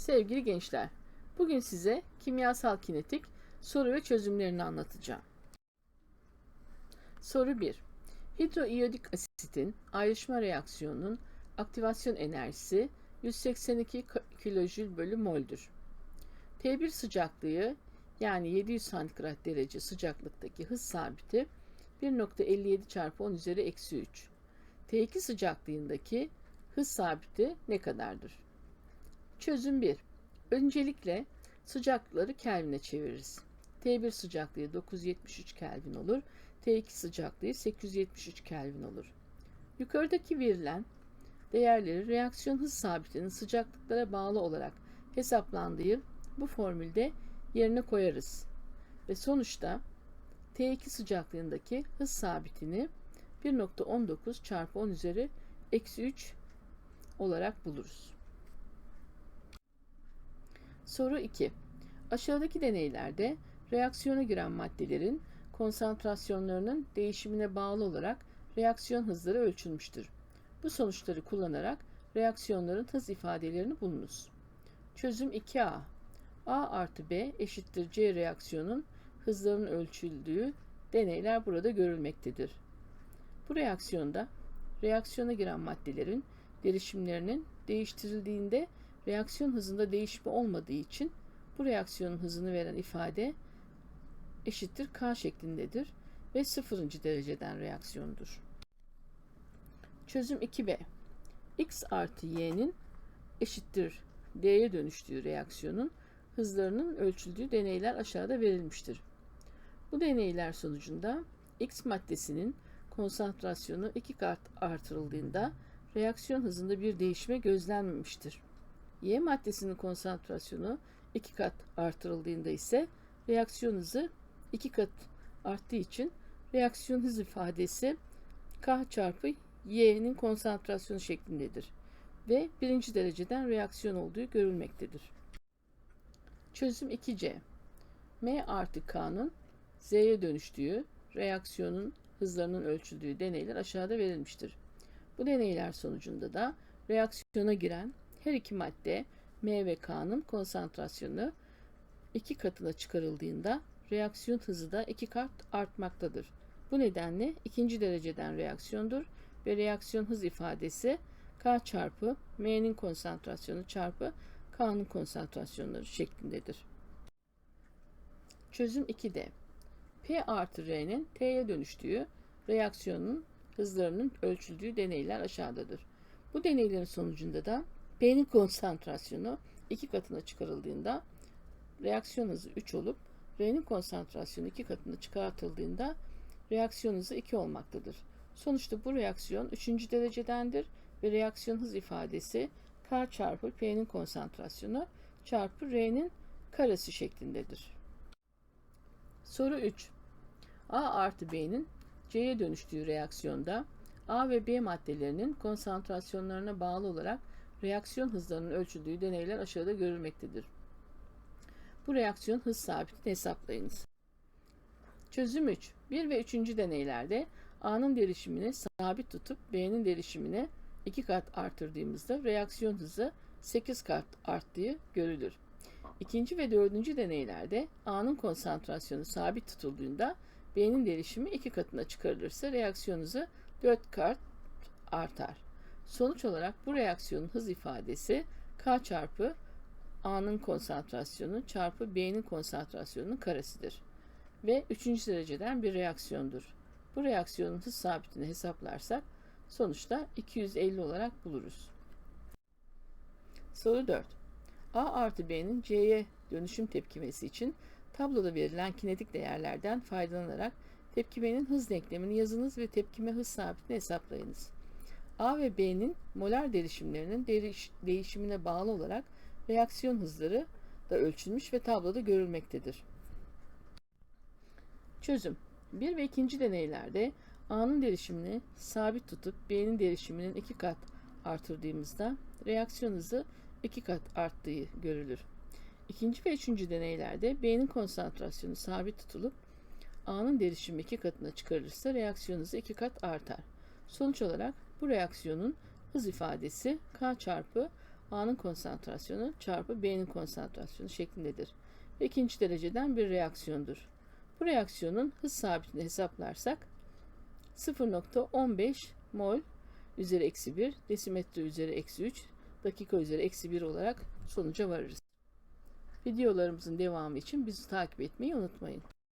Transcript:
Sevgili gençler, bugün size kimyasal kinetik soru ve çözümlerini anlatacağım. Soru 1. Hidroiyodik asitin ayrışma reaksiyonunun aktivasyon enerjisi 182 kilojül bölü mol'dür. T1 sıcaklığı yani 700 santigrat derece sıcaklıktaki hız sabiti 1.57 çarpı 10 üzeri eksi 3. T2 sıcaklığındaki hız sabiti ne kadardır? Çözüm 1. Öncelikle sıcaklıkları Kelvin'e çeviririz. T1 sıcaklığı 973 Kelvin olur. T2 sıcaklığı 873 Kelvin olur. Yukarıdaki verilen değerleri reaksiyon hız sabitinin sıcaklıklara bağlı olarak hesaplandığı bu formülde yerine koyarız. Ve sonuçta T2 sıcaklığındaki hız sabitini 1.19 çarpı 10 üzeri eksi 3 olarak buluruz. Soru 2. Aşağıdaki deneylerde reaksiyona giren maddelerin konsantrasyonlarının değişimine bağlı olarak reaksiyon hızları ölçülmüştür. Bu sonuçları kullanarak reaksiyonların hız ifadelerini bulunuz. Çözüm 2A. A artı B eşittir C reaksiyonun hızlarının ölçüldüğü deneyler burada görülmektedir. Bu reaksiyonda reaksiyona giren maddelerin derişimlerinin değiştirildiğinde reaksiyon hızında değişme olmadığı için bu reaksiyonun hızını veren ifade eşittir K şeklindedir ve sıfırıncı dereceden reaksiyondur. Çözüm 2B. X artı Y'nin eşittir D'ye dönüştüğü reaksiyonun hızlarının ölçüldüğü deneyler aşağıda verilmiştir. Bu deneyler sonucunda X maddesinin konsantrasyonu iki kat artırıldığında reaksiyon hızında bir değişme gözlenmemiştir. Y maddesinin konsantrasyonu iki kat artırıldığında ise reaksiyon hızı iki kat arttığı için reaksiyon hız ifadesi K çarpı Y'nin konsantrasyonu şeklindedir ve birinci dereceden reaksiyon olduğu görülmektedir. Çözüm 2C M artı K'nın Z'ye dönüştüğü reaksiyonun hızlarının ölçüldüğü deneyler aşağıda verilmiştir. Bu deneyler sonucunda da reaksiyona giren her iki madde M ve K'nın konsantrasyonu iki katına çıkarıldığında reaksiyon hızı da iki kat artmaktadır. Bu nedenle ikinci dereceden reaksiyondur ve reaksiyon hız ifadesi K çarpı M'nin konsantrasyonu çarpı K'nın konsantrasyonları şeklindedir. Çözüm 2'de P artı R'nin T'ye dönüştüğü reaksiyonun hızlarının ölçüldüğü deneyler aşağıdadır. Bu deneylerin sonucunda da P'nin konsantrasyonu iki katına çıkarıldığında reaksiyon hızı 3 olup R'nin konsantrasyonu iki katına çıkartıldığında reaksiyon hızı 2 olmaktadır. Sonuçta bu reaksiyon 3. derecedendir ve reaksiyon hız ifadesi K çarpı P'nin konsantrasyonu çarpı R'nin karesi şeklindedir. Soru 3. A artı B'nin C'ye dönüştüğü reaksiyonda A ve B maddelerinin konsantrasyonlarına bağlı olarak reaksiyon hızlarının ölçüldüğü deneyler aşağıda görülmektedir. Bu reaksiyon hız sabitini hesaplayınız. Çözüm 3. 1 ve 3. deneylerde A'nın derişimini sabit tutup B'nin derişimini 2 kat artırdığımızda reaksiyon hızı 8 kat arttığı görülür. İkinci ve dördüncü deneylerde A'nın konsantrasyonu sabit tutulduğunda B'nin derişimi 2 katına çıkarılırsa reaksiyon hızı 4 kat artar. Sonuç olarak bu reaksiyonun hız ifadesi K çarpı A'nın konsantrasyonu çarpı B'nin konsantrasyonunun karesidir. Ve üçüncü dereceden bir reaksiyondur. Bu reaksiyonun hız sabitini hesaplarsak sonuçta 250 olarak buluruz. Soru 4. A artı B'nin C'ye dönüşüm tepkimesi için tabloda verilen kinetik değerlerden faydalanarak tepkimenin hız denklemini yazınız ve tepkime hız sabitini hesaplayınız. A ve B'nin molar derişimlerinin değiş değişimine bağlı olarak reaksiyon hızları da ölçülmüş ve tabloda görülmektedir. Çözüm 1 ve 2. deneylerde A'nın derişimini sabit tutup B'nin derişiminin 2 kat artırdığımızda reaksiyon hızı 2 kat arttığı görülür. İkinci ve üçüncü deneylerde B'nin konsantrasyonu sabit tutulup A'nın derişimi 2 katına çıkarılırsa reaksiyon hızı 2 kat artar. Sonuç olarak bu reaksiyonun hız ifadesi K çarpı A'nın konsantrasyonu çarpı B'nin konsantrasyonu şeklindedir. Ve ikinci dereceden bir reaksiyondur. Bu reaksiyonun hız sabitini hesaplarsak 0.15 mol üzeri eksi 1, desimetre üzeri eksi 3, dakika üzeri eksi 1 olarak sonuca varırız. Videolarımızın devamı için bizi takip etmeyi unutmayın.